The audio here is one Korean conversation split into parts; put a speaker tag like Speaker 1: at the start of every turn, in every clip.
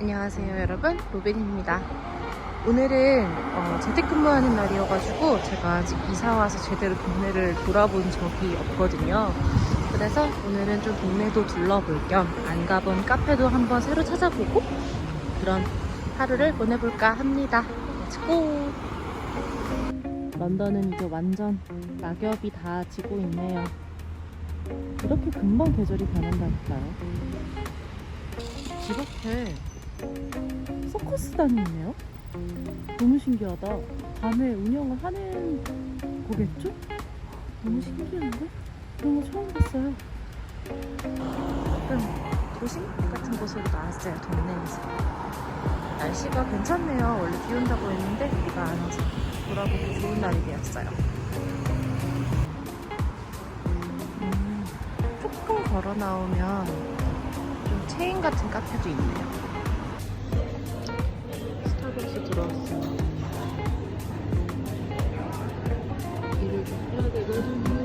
Speaker 1: 안녕하세요 여러분. 로벤입니다. 오늘은 어, 재택근무하는 날이어가지고 제가 아직 이사와서 제대로 동네를 돌아본 적이 없거든요. 그래서 오늘은 좀 동네도 둘러볼 겸 안 가본 카페도 한번 새로 찾아보고 그런 하루를 보내볼까 합니다. 렛츠고 런던은 이제 완전 낙엽이 다 지고 있네요. 이렇게 금방 계절이 변한다니까요. 집 앞에 서커스단이 있네요. 너무 신기하다. 밤에 운영을 하는 거겠죠? 너무 신기한데? 그런 거 처음 봤어요. 조금 도심 같은 곳으로 나왔어요, 동네에서. 날씨가 괜찮네요. 원래 비 온다고 했는데 비가 안 와서 돌아보기 좋은 날이 되었어요. 음, 조금 걸어 나오면 좀 체인 같은 카페도 있네요. 스타벅스 들어왔어요. 일을 좀 해야 되거든요.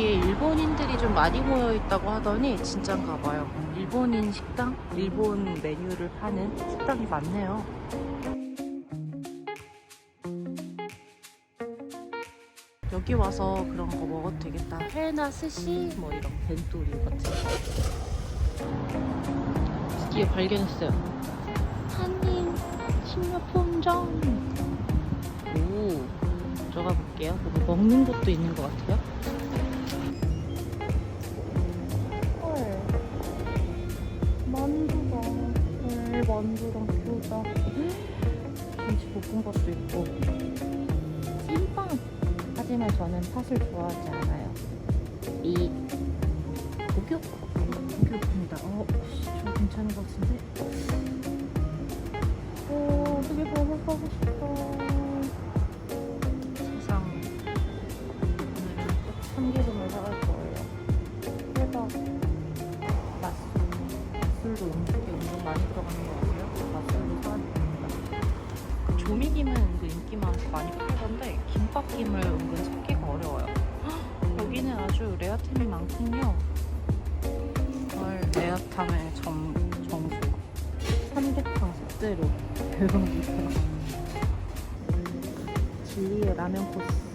Speaker 1: 일본인들이 좀 많이 모여 있다고 하더니 진짠가 봐요. 일본인 식당, 일본 메뉴를 파는 식당이 많네요. 여기 와서 그런 거 먹어도 되겠다. 회나 스시 뭐 이런 벤토리 같은 거. 드디어 발견했어요. 한인 식료품점. 오, 들어가 볼게요. 뭐 먹는 것도 있는 것 같아요. 만두랑 교자. 김치 볶음밥도 있고. 찐빵. 하지만 저는 팥을 좋아하지 않아요. 이 음식에 은근 많이 들어가는 것 같아요. 맛술도 사야 됩니다. 그 조미김은 은근 인기 많아서 많이 팔던데 김밥김을 은근 찾기가 어려워요. 헉, 여기는 아주 레어템이 많군요. 헐, 레어탐의 정, 정수. 삼계탕 숙제로 대박이다. 진리의 라면 코스.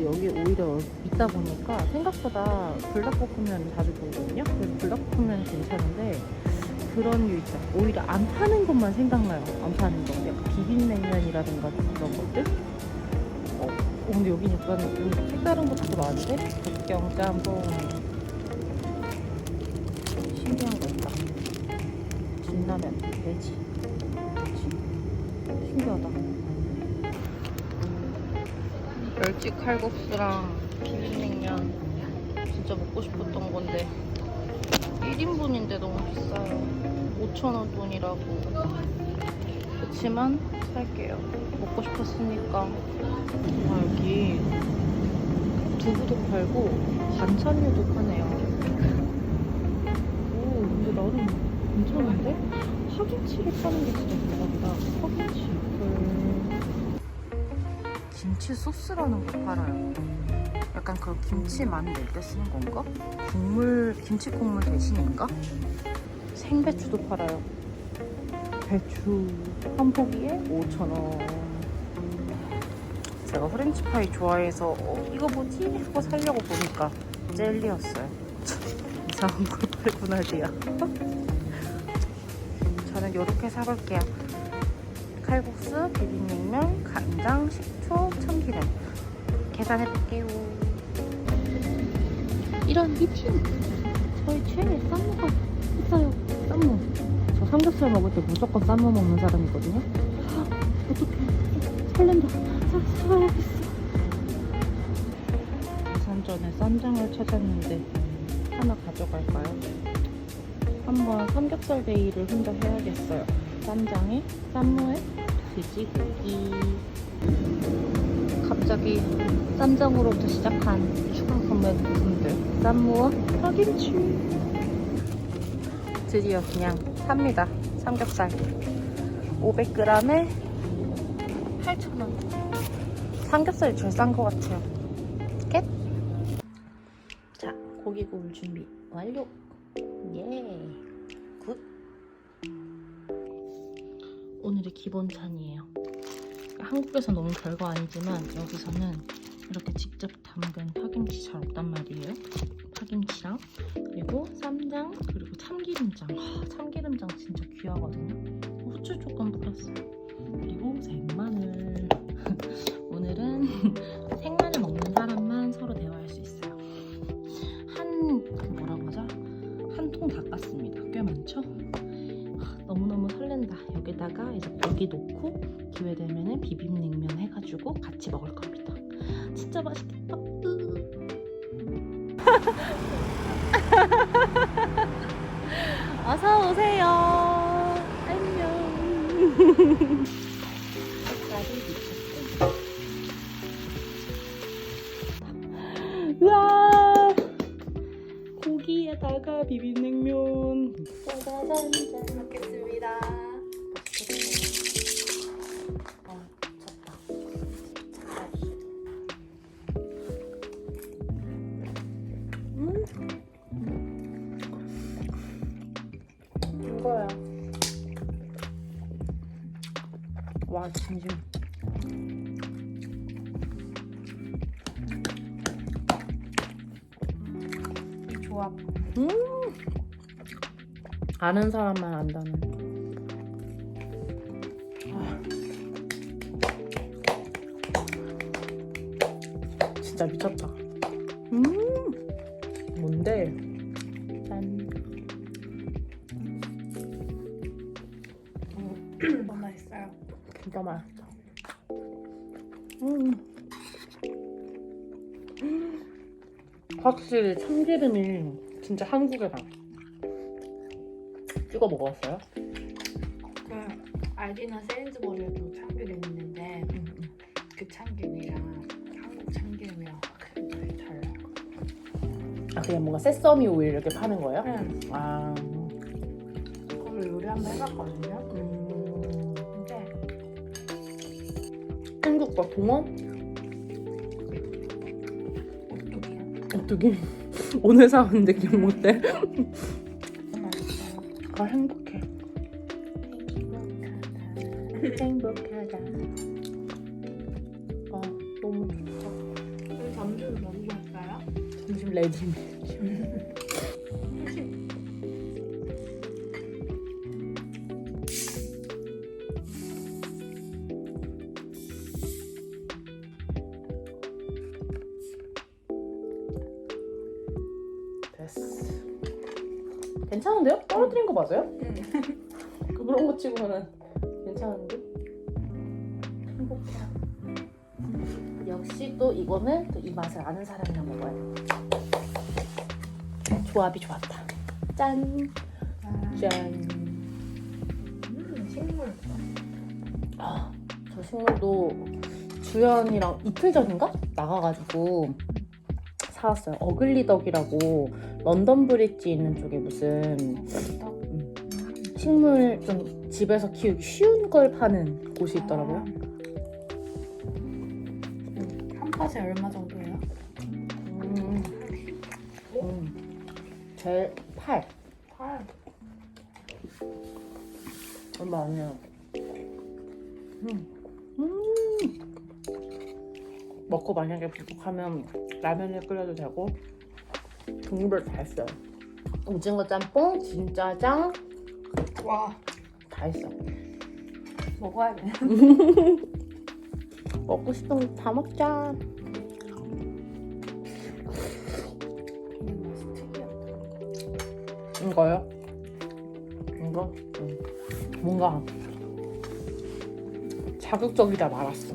Speaker 1: 아, 근데 여기 오히려 있다 보니까 생각보다 불닭볶음면 자주 보거든요. 그래서 불닭볶음면 괜찮은데 그런 류 있죠. 오히려 안 파는 것만 생각나요. 안 파는 거. 약간 비빔냉면이라든가 그런 것들. 어, 어, 근데 여긴 약간 좀 색다른 것도 많은데? 북경 짬뽕. 신기한 거 있다. 진라면, 돼지. 돼지. 신기하다. 멸치 칼국수랑 비빔냉면 진짜 먹고 싶었던 건데 1인분인데 너무 비싸요. 5,000원 돈이라고. 그렇지만 살게요. 먹고 싶었으니까. 아, 여기 두부도 팔고 반찬류도 파네요. 오, 근데 나름 괜찮은데? 파김치를 파는 게 진짜 대박이다. 파김치. 음. 김치 소스라는 거 팔아요. 약간 그 김치만 낼때 쓰는 건가? 국물, 김치 국물 대신인가? 생배추도 팔아요. 배추 한 포기에 5,000원. 제가 프렌치파이 좋아해서 어, 이거 뭐지? 하고 살려고 보니까 젤리였어요. 이상한 걸 팔구나, 디야. 저는 이렇게 사볼게요. 칼국수, 비빔냉면, 간장, 식초, 참기름. 계산해 볼게요. 이런 미팅! 저희 최애 쌈무가 있어요. 쌈무. 저 삼겹살 먹을 때 무조건 쌈무 먹는 사람이거든요. 어떡해. 설렌다. 사, 사야겠어. 계산 전에 쌈장을 찾았는데 하나 가져갈까요? 한번 삼겹살 데이를 혼자 해야겠어요. 쌈장에 쌈무에 돼지고기. 갑자기 쌈장으로부터 시작한 추가 선물 부품들 쌈무와 파김치 드디어 그냥 삽니다. 삼겹살. 500g에 8,000원. 삼겹살이 제일 싼 것 같아요. 겟? 자, 고기 구울 준비 완료. 예. 오늘의 기본찬이에요. 한국에서 너무 별거 아니지만 여기서는 이렇게 직접 담근 파김치 잘 없단 말이에요. 파김치랑 그리고 쌈장 그리고 참기름장. 하, 참기름장 진짜 귀하거든요. 후추 조금 뿌렸어요. 그리고 생마늘. 오늘은 생마늘 먹 우와. 고기에다가 비빔냉 와, 진심. 이 조합. 음. 아는 사람만 안다는. 아. 진짜 미쳤다. 음. 뭔데? 진짜 맛있다. 음. 확실히 참기름이 진짜 한국에 나. 찍어 먹었어요?
Speaker 2: 그 알디나 세인즈버리에도 참기름 있는데 그 참기름이랑 한국 참기름이랑 확실히 달라요.
Speaker 1: 아 그냥 뭔가 세서미 오일 이렇게 파는 거예요?
Speaker 2: 응.
Speaker 1: 아.
Speaker 2: 그걸 요리 한번 해봤거든요.
Speaker 1: 음. 한국과 동원?
Speaker 2: 어떻게
Speaker 1: 어떻게? 오늘 사온 느낌
Speaker 2: 맛있어요.
Speaker 1: 아 행복해.
Speaker 2: 행복하다.
Speaker 1: 행복하다. 아 너무 좋다.
Speaker 2: 점심 뭐 먹으셨어요?
Speaker 1: 점심 레디. 됐어. 괜찮은데요? 떨어뜨린 거 맞아요? 그 그런 거 치고는 괜찮은데? 행복해요. 역시 또 이거는 또 이 맛을 아는 사람이랑 먹어요. 조합이 좋았다. 짠, 짠.
Speaker 2: 음, 식물.
Speaker 1: 아, 저 식물도 주연이랑 이틀 전인가 나가가지고 사왔어요. 어글리덕이라고 런던 브릿지 있는 쪽에 무슨 음, 식물 좀 집에서 키우기 쉬운 걸 파는 곳이 있더라고요.
Speaker 2: 한 팥에 얼마 정도예요?
Speaker 1: 음, 음. 제일 팔
Speaker 2: 팔.
Speaker 1: 얼마 안 해요. 먹고 만약에 부족하면 라면을 끓여도 되고 국물 다 했어요. 오징어 짬뽕, 진짜장 와다 했어.
Speaker 2: 먹어야겠네.
Speaker 1: 먹고 싶은 거 다 먹자.
Speaker 2: 맛이 특이하다.
Speaker 1: 이거요? 이거? 음. 뭔가 자극적이다 말았어.